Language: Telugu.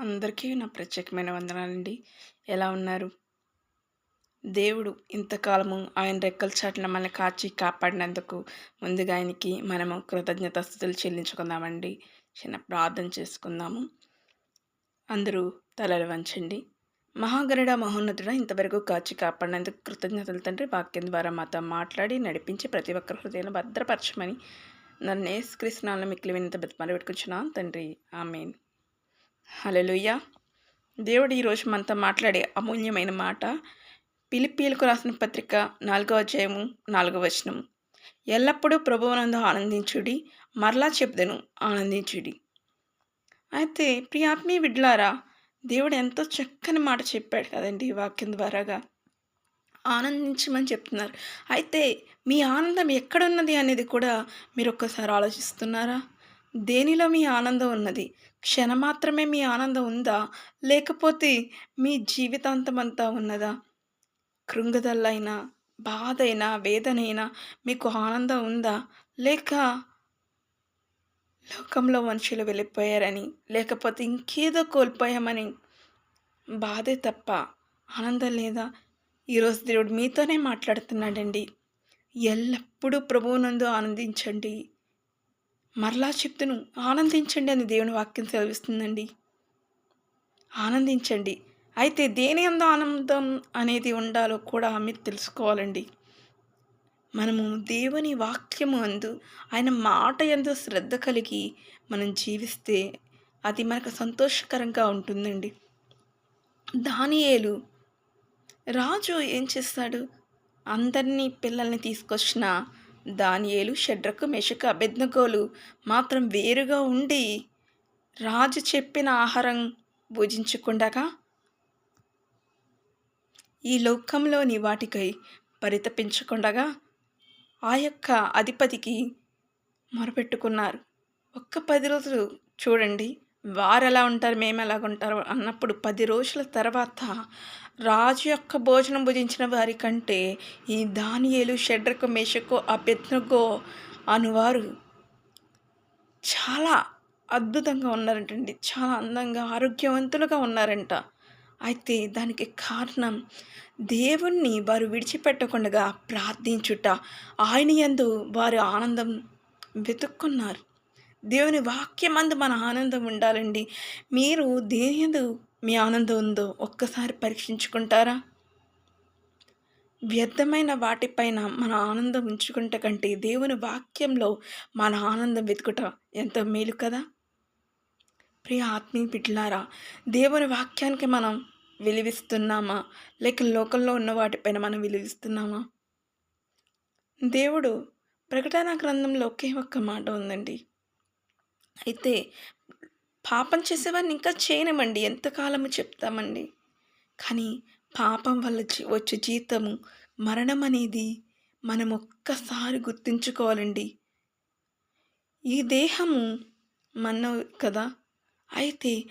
అందరికీ నా ప్రత్యేకమైన వందనాలండి. ఎలా ఉన్నారు? దేవుడు ఇంతకాలము ఆయన రెక్కల చాటున మనల్ని కాచి కాపాడినందుకు ముందుగా ఆయనకి మనము కృతజ్ఞతాస్థుతులు చెల్లించుకుందామండి. చిన్న ప్రార్థన చేసుకుందాము. అందరూ తలలు వంచండి. మహాగరుడ మహోన్నతుడ ఇంతవరకు కాచి కాపాడినందుకు కృతజ్ఞతలు తండ్రి. వాక్యం ద్వారా మాతో మాట్లాడి నడిపించి ప్రతి ఒక్కరి హృదయాన్ని భద్రపరచమని నన్ను ఏసుకృష్ణాలను మిక్కిలి వినంత బతిమాలు పెట్టుకుంటున్నాను తండ్రి. ఆమెన్. హలలుయ్య దేవుడు ఈరోజు మనతో మాట్లాడే అమూల్యమైన మాట పిలిపీలకు రాసిన పత్రిక నాలుగవ అధ్యాయము నాలుగో వచనం ఎల్లప్పుడూ ప్రభువునందు ఆనందించుడి మరలా చెప్దను ఆనందించుడి. అయితే ప్రియాత్మీయ విడ్లారా దేవుడు ఎంతో చక్కని మాట చెప్పాడు కదండి ఈ వాక్యం ద్వారాగా. ఆనందించమని చెప్తున్నారు. అయితే మీ ఆనందం ఎక్కడున్నది అనేది కూడా మీరు ఒక్కసారి ఆలోచిస్తున్నారా? దేనిలో మీ ఆనందం ఉన్నది? క్షణం మాత్రమే మీ ఆనందం ఉందా? లేకపోతే మీ జీవితాంతమంతా ఉన్నదా? కృంగదల్లైనా బాధైనా వేదనైనా మీకు ఆనందం ఉందా? లేక లోకంలో మనుషులు వెళ్ళిపోయారని లేకపోతే ఇంకేదో కోల్పోయామని బాధే తప్ప ఆనందం లేదా? ఈరోజు దేవుడు మీతోనే మాట్లాడుతున్నాడండి. ఎల్లప్పుడూ ప్రభువునందు ఆనందించండి. మరలా చెప్తును ఆనందించండి అని దేవుని వాక్యం సెలవిస్తుందండి. ఆనందించండి. అయితే దేని అందు ఆనందం అనేది ఉండాలో కూడా మీరు తెలుసుకోవాలండి. మనము దేవుని వాక్యము అందు ఆయన మాట ఎందు శ్రద్ధ కలిగి మనం జీవిస్తే అది మనకు సంతోషకరంగా ఉంటుందండి. దానియేలు రాజు ఏం చేస్తాడు? అందరినీ పిల్లల్ని తీసుకొచ్చిన దానియేలు షడ్రకు మెషకు అభెజ్ఞగోలు మాత్రం వేరుగా ఉండి రాజు చెప్పిన ఆహారం భుజించకుండగా ఈ లోకంలోని వాటికై పరితపించకుండగా ఆ యొక్క అధిపతికి మొరపెట్టుకున్నారు. ఒక్క పది రోజులు చూడండి. వారు ఎలా ఉంటారు మేము ఎలాగుంటారు అన్నప్పుడు పది రోజుల తర్వాత రాజు యొక్క భోజనం భుజించిన వారి కంటే ఈ దానియేలు షడ్రకు మేషకు అభ్యత్నగో అనువారు చాలా అద్భుతంగా ఉన్నారంటండి. చాలా అందంగా ఆరోగ్యవంతులుగా ఉన్నారంట. అయితే దానికి కారణం దేవుణ్ణి వారు విడిచిపెట్టకుండా ప్రార్థించుట. ఆయన ఎందు వారు ఆనందం వెతుక్కున్నారు. దేవుని వాక్యమందు మన ఆనందం ఉండాలండి. మీరు దేని ఎందు మీ ఆనందం ఉందో ఒక్కసారి పరీక్షించుకుంటారా? వ్యర్థమైన వాటిపైన మన ఆనందం ఉంచుకుంట కంటే దేవుని వాక్యంలో మన ఆనందం వెతుకుట ఎంతో మేలు కదా? ప్రియ ఆత్మీయ బిడ్డలారా దేవుని వాక్యానికి మనం విలువిస్తున్నామా? లేక లోకంలో ఉన్న వాటిపైన మనం విలువిస్తున్నామా? దేవుడు ప్రకటన గ్రంథంలో ఒకే ఒక్క మాట ఉందండి. అయితే పాపం చేసేవాడిని ఇంకా చేయనివ్వండి. ఎంతకాలము చెప్తామండి. కానీ పాపం వల్ల వచ్చే జీతము మరణం అనేది మనం ఒక్కసారి గుర్తుంచుకోవాలండి. ఈ దేహము మన కదా? అయితే